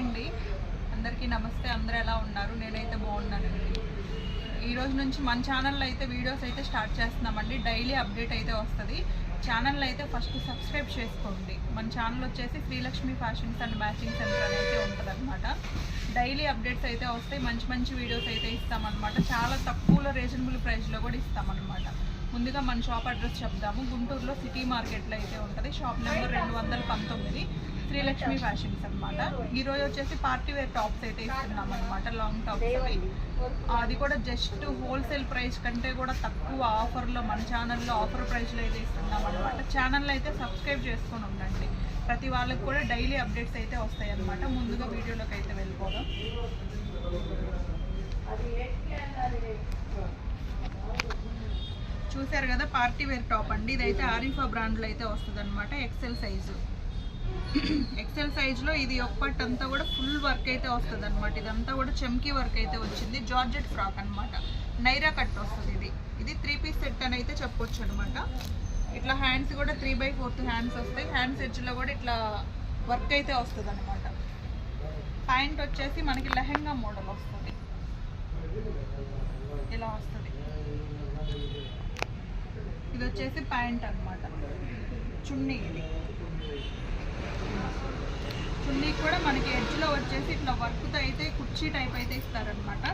అండి. అందరికీ నమస్తే అందరూ ఎలా ఉన్నారు? నేనైతే బాగున్నానండి. ఈ రోజు నుంచి మన ఛానల్లో అయితే వీడియోస్ అయితే స్టార్ట్ చేస్తున్నామండి. డైలీ అప్డేట్ అయితే వస్తుంది. ఛానల్ అయితే ఫస్ట్ సబ్స్క్రైబ్ చేసుకోండి. మన ఛానల్ వచ్చేసి Srilakshmi fashions and matching centre అని అయితే ఉంటుందన్నమాట. డైలీ అప్డేట్స్ అయితే వస్తాయి. మంచి మంచి వీడియోస్ అయితే ఇస్తామన్నమాట. చాలా తక్కువలో రీజనబుల్ ప్రైస్లో కూడా ఇస్తామన్నమాట. ముందుగా మన షాప్ అడ్రస్ చెప్దాము. గుంటూరులో సిటీ మార్కెట్లో అయితే ఉంటుంది. షాప్ నెంబర్ రెండు వందల పంతొమ్మిది. శ్రీలక్ష్మి ఫ్యాషన్స్ అనమాట ఈరోజు వచ్చేసి పార్టీ వేర్ టాప్స్ అయితే ఇస్తున్నాం అనమాట లాంగ్ టాప్స్ అవి. అది కూడా జస్ట్ హోల్సేల్ ప్రైస్ కంటే కూడా తక్కువ ఆఫర్లో మన ఛానల్లో ఆఫర్ ప్రైస్లో అయితే ఇస్తున్నాం అనమాట ఛానల్ అయితే సబ్స్క్రైబ్ చేసుకొని ఉండండి. ప్రతి వాళ్ళకి కూడా డైలీ అప్డేట్స్ అయితే వస్తాయి అనమాట ముందుగా వీడియోలోకి అయితే వెళ్ళిపోదాం. చూశారు కదా పార్టీ వేర్ టాప్ అండి. ఇదైతే ఆరిఫా బ్రాండ్లో అయితే వస్తుంది అనమాట ఎక్సెల్ సైజు ఎక్సెల్ సైజులో ఇది ఒక్కటి అంతా కూడా ఫుల్ వర్క్ అయితే వస్తుంది అనమాట ఇదంతా కూడా చెమ్కీ వర్క్ అయితే వచ్చింది. జార్జెట్ ఫ్రాక్ అనమాట నైరా కట్ వస్తుంది ఇది. ఇది త్రీ పీస్ సెట్ అని అయితే చెప్పొచ్చు అనమాట ఇట్లా హ్యాండ్స్ కూడా త్రీ బై ఫోర్త్ హ్యాండ్స్ వస్తాయి. హ్యాండ్స్ ఎడ్జ్లో కూడా ఇట్లా వర్క్ అయితే వస్తుంది అనమాట ప్యాంట్ వచ్చేసి మనకి లెహెంగా మోడల్ వస్తుంది. ఇలా వస్తుంది. ఇది వచ్చేసి ప్యాంట్ అన్నమాట. చున్నీ. ఇది చున్నీ కూడా మనకి ఎడ్జ్లో వచ్చేసి ఇట్లా వర్క్తో అయితే కుర్చీ టైప్ అయితే ఇస్తారనమాట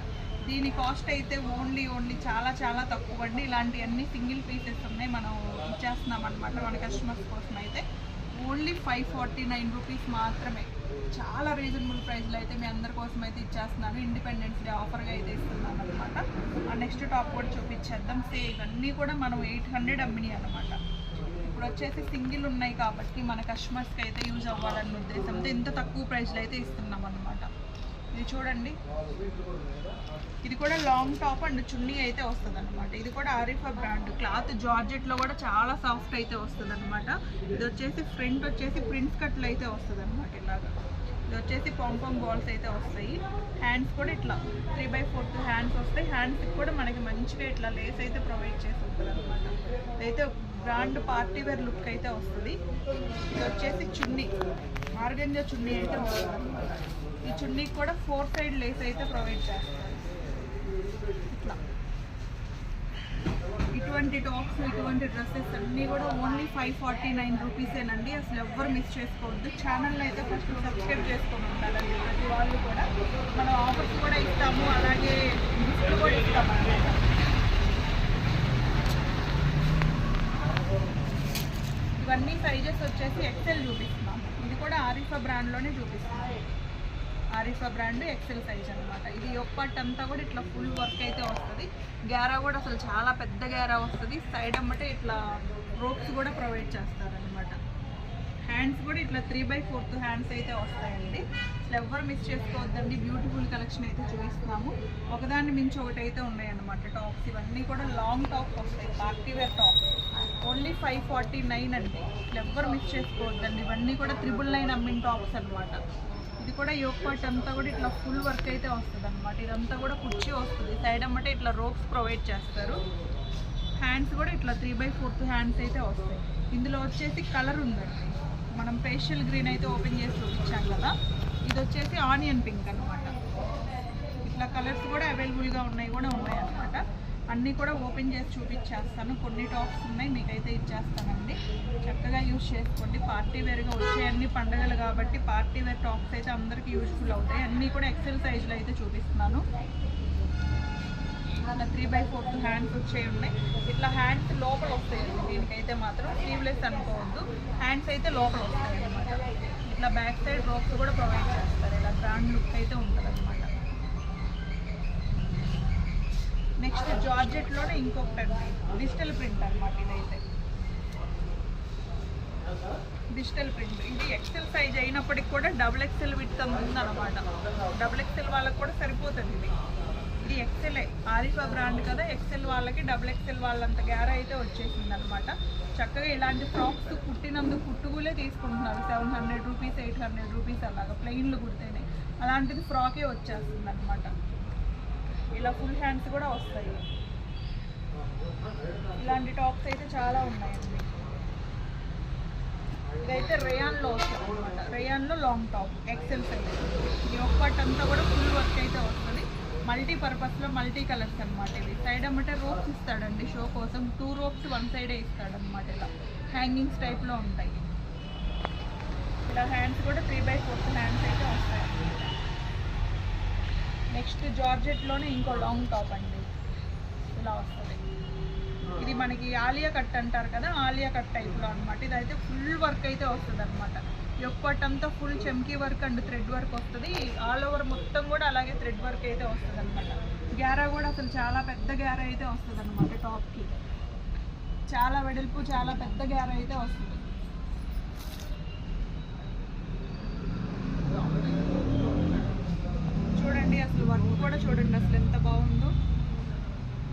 దీని కాస్ట్ అయితే ఓన్లీ ఓన్లీ చాలా చాలా తక్కువ అండి. ఇలాంటివన్నీ సింగిల్ పీసెస్ ఉన్నాయి. మనం ఇచ్చేస్తున్నాం అనమాట మన కస్టమర్స్ కోసం అయితే. Only five forty nine rupees మాత్రమే. చాలా రీజనబుల్ ప్రైస్లో అయితే మీ అందరి కోసం అయితే ఇచ్చేస్తున్నాను. ఇండిపెండెన్స్ డే ఆఫర్గా అయితే ఇస్తున్నాను అనమాట ఆ నెక్స్ట్ టాప్ కూడా చూపించేద్దాం. సే ఇవన్నీ కూడా మనం ఎయిట్ హండ్రెడ్ అమ్మినాయి అనమాట ఇప్పుడు వచ్చేసి సింగిల్ ఉన్నాయి కాబట్టి మన కస్టమర్స్కి అయితే యూజ్ అవ్వాలన్న ఉద్దేశంతో ఇంత తక్కువ ప్రైస్లో అయితే ఇస్తున్నాం అనమాట ఇది చూడండి. ఇది కూడా లాంగ్ టాప్ అండ్ చున్నీ అయితే వస్తుంది అనమాట ఇది కూడా ఆరిఫా బ్రాండ్ క్లాత్ జార్జెట్లో కూడా చాలా సాఫ్ట్ అయితే వస్తుంది అనమాట ఇది వచ్చేసి ఫ్రంట్ వచ్చేసి ప్రింట్స్ కట్లు అయితే వస్తుంది అనమాట ఇలాగా. ఇది వచ్చేసి పాంపాంగ్ బాల్స్ అయితే వస్తాయి. హ్యాండ్స్ కూడా ఇట్లా త్రీ బై ఫోర్త్ హ్యాండ్స్ వస్తాయి. హ్యాండ్స్కి కూడా మనకి మంచిగా ఇట్లా లేస్ అయితే ప్రొవైడ్ చేసి ఉంటుంది అనమాట ఇదైతే బ్రాండ్ పార్టీ వేర్ లుక్ అయితే వస్తుంది. ఇది వచ్చేసి చున్నీ. ఆర్గంజా చున్నీ అయితే వస్తుంది. ఈ చున్నీకి కూడా ఫోర్ సైడ్ లేస్ అయితే ప్రొవైడ్ చేస్తారు ఇట్లా ఇటువంటి టాప్స్ ఇటువంటి డ్రెస్సెస్ అన్నీ కూడా ఓన్లీ ఫైవ్ ఫార్టీ నైన్ రూపీసేనండి. అసలు ఎవ్వరు మిస్ చేసుకోవద్దు. ఛానల్ అయితే ఫస్ట్ సబ్స్క్రైబ్ చేసుకొని ఉండాలండి ప్రతి వాళ్ళు కూడా. మనం ఆఫర్స్ కూడా ఇస్తాము అలాగే గిఫ్ట్ కూడా ఇస్తాము అన్నమాట ఇవన్నీ సైజెస్ వచ్చేసి ఎక్సెల్ చూపిస్తున్నాం ఇది కూడా ఆరిఫా బ్రాండ్లోనే చూపిస్తున్నాం ఆరిఫా బ్రాండ్ ఎక్సెల్ సైజ్ అనమాట ఇది ఒక్కటి అంతా కూడా ఇట్లా ఫుల్ వర్క్ అయితే వస్తుంది. గ్యారా కూడా అసలు చాలా పెద్ద గ్యారా వస్తుంది. సైడ్ అమ్మటే ఇట్లా రోప్స్ కూడా ప్రొవైడ్ చేస్తారనమాట హ్యాండ్స్ కూడా ఇట్లా త్రీ బై ఫోర్త్ హ్యాండ్స్ అయితే వస్తాయండి. అసలు ఎవ్వరు మిస్ చేసుకోవద్దండి. బ్యూటిఫుల్ కలెక్షన్ అయితే చూపిస్తున్నాము. ఒకదాన్ని మించి ఒకటి అయితే ఉన్నాయన్నమాట. టాప్స్ ఇవన్నీ కూడా లాంగ్ టాప్స్ వస్తాయి. Party wear top only five forty nine అండి. ఇట్లా ఎవ్వరు మిస్ చేసుకోవద్దండి. ఇవన్నీ కూడా త్రిబుల్ నైన్ అమ్మిన టాప్స్ అనమాట కూడా యోగ్ పార్ట్ అంతా కూడా ఇట్లా ఫుల్ వర్క్ అయితే వస్తుంది అనమాట ఇదంతా కూడా కుర్చీ వస్తుంది. సైడ్ అమ్మటే ఇట్లా రోప్స్ ప్రొవైడ్ చేస్తారు. హ్యాండ్స్ కూడా ఇట్లా త్రీ బై ఫోర్త్ హ్యాండ్స్ అయితే వస్తాయి. ఇందులో వచ్చేసి కలర్ ఉందండి. మనం ఫేషియల్ గ్రీన్ అయితే ఓపెన్ చేసి చూపించాం కదా. ఇది వచ్చేసి ఆనియన్ పింక్ అనమాట ఇట్లా కలర్స్ కూడా అవైలబుల్గా ఉన్నాయి కూడా ఉన్నాయి అనమాట అన్నీ కూడా ఓపెన్ చేసి చూపించేస్తాను. కొన్ని టాప్స్ ఉన్నాయి మీకైతే ఇచ్చేస్తానండి. చక్కగా యూజ్ చేసుకోండి. పార్టీ వేర్గా వచ్చే అన్ని పండుగలు కాబట్టి పార్టీ వేర్ టాప్స్ అయితే అందరికీ యూజ్ఫుల్ అవుతాయి. అన్నీ కూడా ఎక్సెల్ సైజ్లో అయితే చూపిస్తున్నాను. అలా త్రీ బై ఫోర్త్ హ్యాండ్స్ వచ్చేవి ఉన్నాయి. ఇట్లా హ్యాండ్స్ లోపల వస్తాయి. దీనికైతే మాత్రం స్లీవ్లెస్ అనుకోవద్దు. హ్యాండ్స్ అయితే లోపల వస్తాయి అనమాట ఇట్లా బ్యాక్ సైడ్ రోప్స్ కూడా ప్రొవైడ్ చేస్తారు. ఇలా బ్రాండ్ లుక్ అయితే ఉంటుంది అనమాట నెక్స్ట్ జార్జెట్లోనే ఇంకొకటి అండి. డిజిటల్ ప్రింట్ అనమాట ఇదైతే. Digital print. ఇది ఎక్సెల్ సైజ్ అయినప్పటికి కూడా డబుల్ ఎక్సెల్ విత్ అంత ఉందన్నమాట. డబుల్ ఎక్సెల్ వాళ్ళకి కూడా సరిపోతుంది ఇది. ఇది ఎక్సెలే. ఆరిఫా బ్రాండ్ కదా ఎక్సెల్ వాళ్ళకి డబుల్ ఎక్సెల్ వాళ్ళంత గ్యార అయితే వచ్చేసింది అనమాట చక్కగా ఇలాంటి ఫ్రాక్స్ కుట్టినందుకు కుట్టుగులే తీసుకుంటున్నారు. Seven hundred rupees eight hundred rupees అలాగా ప్లెయిన్లు కుడితేనే. అలాంటిది ఫ్రాకే వచ్చేస్తుంది అనమాట ఇలా ఫుల్ హ్యాండ్స్ కూడా వస్తాయి. ఇలాంటి టాప్స్ అయితే చాలా ఉన్నాయండి. ఇదైతే రేయాన్లో వస్తుంది అనమాట రేయాన్లో లాంగ్ టాప్ ఎక్సెల్ సైజ్ అంతా కూడా ఫుల్ వర్క్ అయితే వస్తుంది. మల్టీ పర్పస్లో మల్టీ కలర్స్ అనమాట ఇవి. సైడ్ అమ్మటే రోప్స్ ఇస్తాడండి షో కోసం. టూ రోప్స్ వన్ సైడే ఇస్తాడనమాట ఇలా. హ్యాంగింగ్స్ టైప్లో ఉంటాయి. ఇలా హ్యాండ్స్ కూడా త్రీ బై ఫోర్త్ హ్యాండ్స్ అయితే వస్తాయి. నెక్స్ట్ జార్జెట్లోనే ఇంకో లాంగ్ టాప్ అండి. ఇలా వస్తుంది. ఇది మనకి ఆలియా కట్ అంటారు కదా ఆలియా కట్ టైప్లో అనమాట ఇది అయితే ఫుల్ వర్క్ అయితే వస్తుంది అనమాట అంతా ఫుల్ చెమ్కీ వర్క్ అండ్ థ్రెడ్ వర్క్ వస్తుంది. ఆల్ ఓవర్ మొత్తం కూడా అలాగే థ్రెడ్ వర్క్ అయితే వస్తుంది అనమాట గ్యారా కూడా అసలు చాలా పెద్ద గ్యారా అయితే వస్తుంది అనమాట టాప్కి. చాలా వెడల్పు చాలా పెద్ద గ్యారా అయితే వస్తుంది చూడండి అసలు వర్క్ కూడా చూడండి అసలు ఎంత బాగుందో.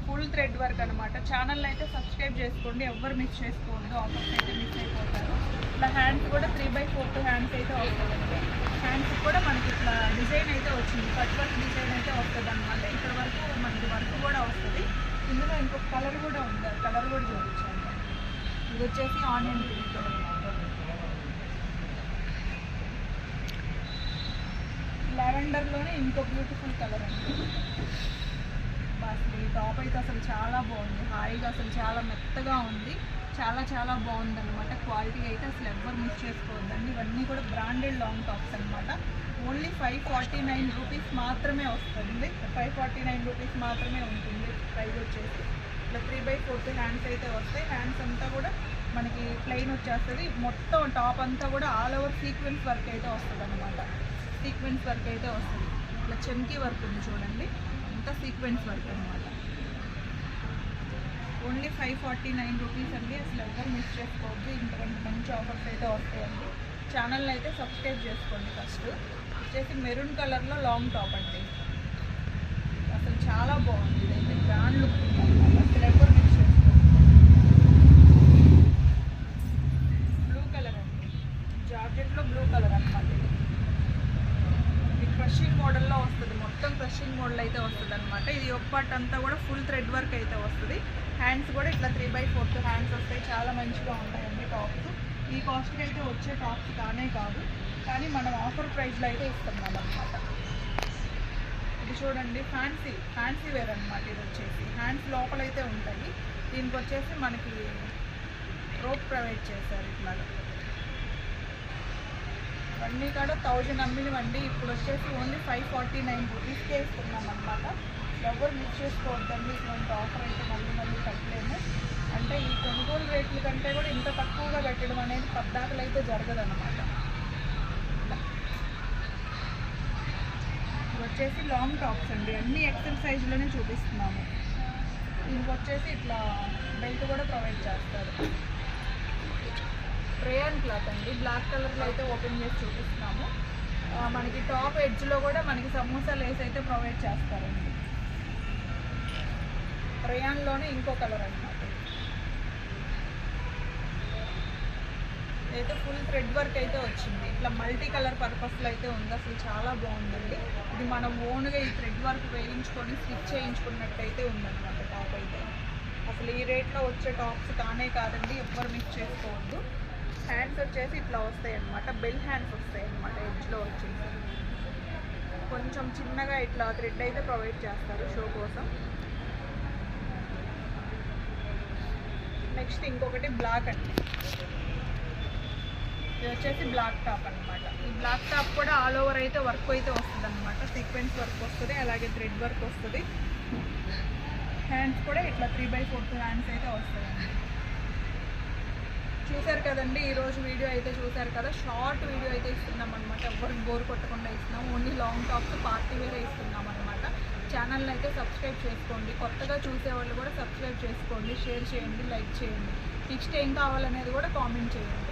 ఫుల్ థ్రెడ్ వర్క్ అనమాట ఛానల్ అయితే సబ్స్క్రైబ్ చేసుకోండి. ఎవరు మిస్ చేసుకోవద్దు ఆఫర్స్ అయితే మిస్ అయిపోతారు. ఇట్లా హ్యాండ్స్ కూడా త్రీ బై ఫోర్త్ హ్యాండ్స్ అయితే వస్తుందండి హ్యాండ్స్ కూడా మనకి ఇట్లా డిజైన్ అయితే వచ్చింది. కట్ వర్క్ డిజైన్ అయితే వస్తుంది అనమాట ఇక్కడ వరకు మనకి వర్క్ కూడా వస్తుంది. ఇందులో ఇంకొక కలర్ కూడా ఉంది. కలర్ కూడా చూపించాను ఇది వచ్చేసి ఆనియన్ పింక్ లావెండర్లోనే ఇంకో బ్యూటిఫుల్ కలర్ అండి. అసలు ఈ టాప్ అయితే అసలు చాలా బాగుంది. హాయిగా అసలు చాలా మెత్తగా ఉంది. చాలా చాలా బాగుంది అనమాట క్వాలిటీ అయితే అసలు ఎవ్వరు మిస్ చేసుకోవద్దండి. ఇవన్నీ కూడా బ్రాండెడ్ లాంగ్ టాప్స్ అనమాట only five forty nine rupees మాత్రమే వస్తుంది. ఫైవ్ ఫార్టీ నైన్ రూపీస్ మాత్రమే ఉంటుంది ప్రైస్ వచ్చేసి. ఇట్లా త్రీ బై ఫోర్త్ హ్యాండ్స్ అయితే వస్తాయి. హ్యాండ్స్ అంతా కూడా మనకి ప్లెయిన్ వచ్చేస్తుంది. మొత్తం టాప్ అంతా కూడా ఆల్ ఓవర్ సీక్వెన్స్ వర్క్ అయితే వస్తుంది అనమాట సీక్వెన్స్ వర్క్ అయితే వస్తుంది. ఇట్లా చెంకీ వర్క్ ఉంది చూడండి. అంతా సీక్వెన్స్ వర్క్ అనమాట only five forty nine rupees అండి. అసలు ఎవరు మిస్ చేసుకోవద్దు. ఇంతకంటే మంచి ఆఫర్స్ అయితే వస్తాయండి. ఛానల్ని అయితే సబ్స్క్రైబ్ చేసుకోండి ఫస్ట్ వచ్చేసి మెరూన్ కలర్లో లాంగ్ టాప్ అండి. అసలు చాలా బాగుంది. ఇదైతే బ్రాండ్ లుక్ అసలు ఎవరు మిస్ చేసుకోవద్దు బ్లూ కలర్ అండి జార్జెట్లో బ్లూ కలర్ అనమాట ఇది ఇది క్రషింగ్ మోడల్లో వస్తుంది మొత్తం క్రషింగ్ మోడల్ అయితే వస్తుంది అనమాట ఇది ఒక పార్ట్ అంతా కూడా ఫుల్ థ్రెడ్ వర్క్ అయితే వస్తుంది హ్యాండ్స్ కూడా ఇట్లా త్రీ బై ఫోర్త్ హ్యాండ్స్ వస్తాయి చాలా మంచిగా ఉంటాయండి టాప్స్. ఈ కాస్ట్కి అయితే వచ్చే టాప్స్ కానే కాదు. కానీ మనం ఆఫర్ ప్రైస్లో అయితే ఇస్తున్నాం అనమాట ఇది చూడండి ఫ్యాన్సీ ఫ్యాన్సీ వేర్ అనమాట ఇది వచ్చేసి. హ్యాండ్స్ లోపలైతే ఉంటాయి. దీనికి వచ్చేసి మనకి రోప్ ప్రొవైడ్ చేశారు ఇట్లా ఇవన్నీ కూడా థౌజండ్ అమ్మినవండి. ఇప్పుడు వచ్చేసి ఓన్లీ ఫైవ్ ఫార్టీ నైన్ రూపీస్కే ఇస్తున్నాం అనమాట ఎవరు మిస్ చేసుకోవద్దండి. ఇటువంటి ఆఫర్ అయితే మళ్ళీ మళ్ళీ కట్టలేము అంటే ఈ కొనుగోలు రేట్ల కంటే కూడా ఇంత తక్కువగా పెట్టడం అనేది పద్దాకలు అయితే జరగదన్నమాట. ఇది వచ్చేసి లాంగ్ టాప్స్ అండి. అన్ని ఎక్సెల్ సైజులోనే చూపిస్తున్నాము. దీనికి వచ్చేసి ఇట్లా బెల్ట్ కూడా ప్రొవైడ్ చేస్తారు. రేయన్ క్లాత్ అండి. బ్లాక్ కలర్లో అయితే ఓపెన్ చేసి చూపిస్తున్నాము. మనకి టాప్ ఎడ్జ్లో కూడా మనకి సమోసా లేస్ అయితే ప్రొవైడ్ చేస్తారండి. రేయాన్లోనే ఇంకో కలర్ అనమాట అయితే ఫుల్ థ్రెడ్ వర్క్ అయితే వచ్చింది. ఇట్లా మల్టీ కలర్ పర్పస్లో అయితే ఉంది. అసలు చాలా బాగుందండి. ఇది మనం ఓన్గా ఈ థ్రెడ్ వర్క్ వేయించుకొని స్టిచ్ చేయించుకున్నట్టయితే ఉందన్నమాట టాప్ అయితే. అసలు ఈ రేట్లో వచ్చే టాప్స్ కానే కాదండి ఎవ్వరు మిక్స్ చేసుకోవద్దు. హ్యాండ్స్ వచ్చేసి ఇట్లా వస్తాయి అన్నమాట బెల్ హ్యాండ్స్ వస్తాయి అన్నమాట ఎడ్జ్లో వచ్చేసి. కొంచెం చిన్నగా ఇట్లా థ్రెడ్ అయితే ప్రొవైడ్ చేస్తారు షో కోసం. నెక్స్ట్ ఇంకొకటి బ్లాక్ అండి. ఇది వచ్చేసి బ్లాక్ టాప్ అన్నమాట. ఈ బ్లాక్ టాప్ కూడా ఆల్ ఓవర్ అయితే వర్క్ అయితే వస్తుంది అనమాట సీక్వెన్స్ వర్క్ వస్తుంది అలాగే థ్రెడ్ వర్క్ వస్తుంది. హ్యాండ్స్ కూడా ఇట్లా త్రీ బై ఫోర్త్ హ్యాండ్స్ అయితే వస్తాయండి చూసారు కదండి ఈరోజు వీడియో అయితే చూసారు కదా? షార్ట్ వీడియో అయితే ఇస్తున్నాం అనమాట ఎవరికి బోర్ కొట్టకుండా ఇస్తున్నాం. ఓన్లీ లాంగ్ టాప్స్ పార్టీ వేరే ఇస్తున్నాం అనమాట ఛానల్ని అయితే సబ్స్క్రైబ్ చేసుకోండి. కొత్తగా చూసే వాళ్ళు కూడా సబ్స్క్రైబ్ చేసుకోండి షేర్ చేయండి లైక్ చేయండి. నెక్స్ట్ ఏం కావాలనేది కూడా కామెంట్ చేయండి.